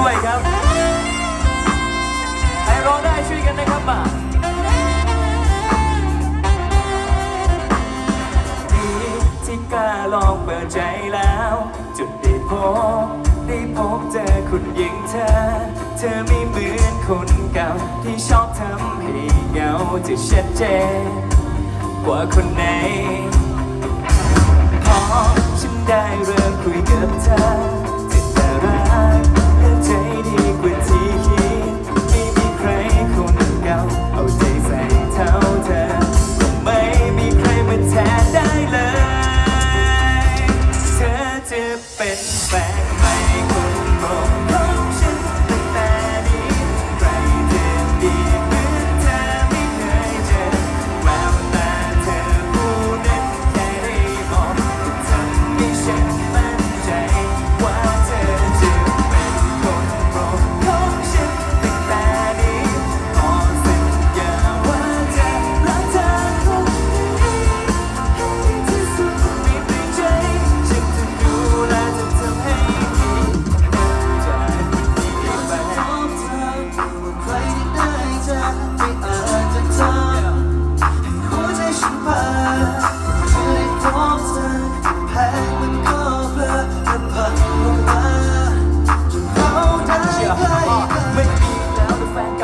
ด้วยครับใครร้องได้ช่วยกันนะครับมาดีที่กล้าลองเปิดใจแล้ว จุดได้พบได้พบเจอคุณหญิงเธอ เธอไม่เหมือนคนเก่า ที่ชอบทำให้เหงาจะชัดเจนกว่าคนไหนพอฉันได้เริ่มคุยกับเธอ จะเป็นแฟนไม่คนโปรง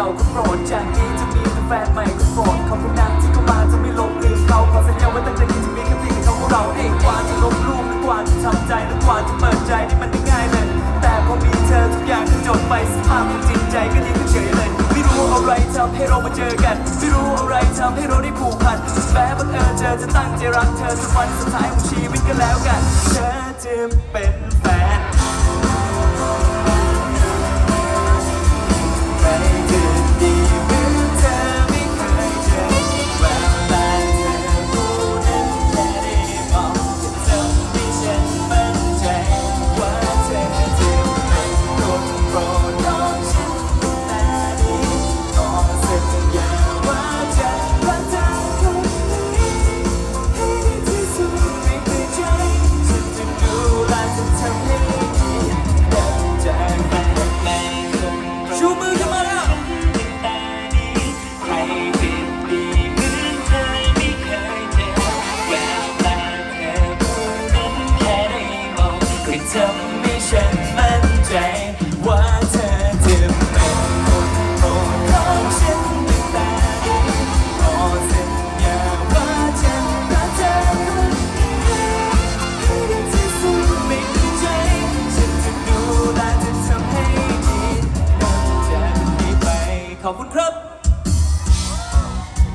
ก่าก็โปรดจากนี้จะมีแต่แฟนใหม่ก็โปรดขอบคุณนะที่เข้ามาจะไม่ลบลืมเขาขอสัญญาว่าตั้งแต่นี้จะมีแค่เพียงเขาของเราเองกว่าจะลบลูกกว่าจะทำใจและกว่าจะเปิดใจนี่มันไม่ง่ายเลย แต่พอมีเธอทุกอย่างก็จบไปสภาพของจิตใจก็ดีขึ้นเฉยเลยไม่รู้อะไรทำให้เรามาเจอกันไม่รู้อะไรทำให้เราได้ผูกพันแม้บังเอิญเจอจะตั้งใจรักเธอจนวันสุดท้ายของชีวิตก็แล้วกัน เธอจะเป็น ทำให้ฉันมั่นใจ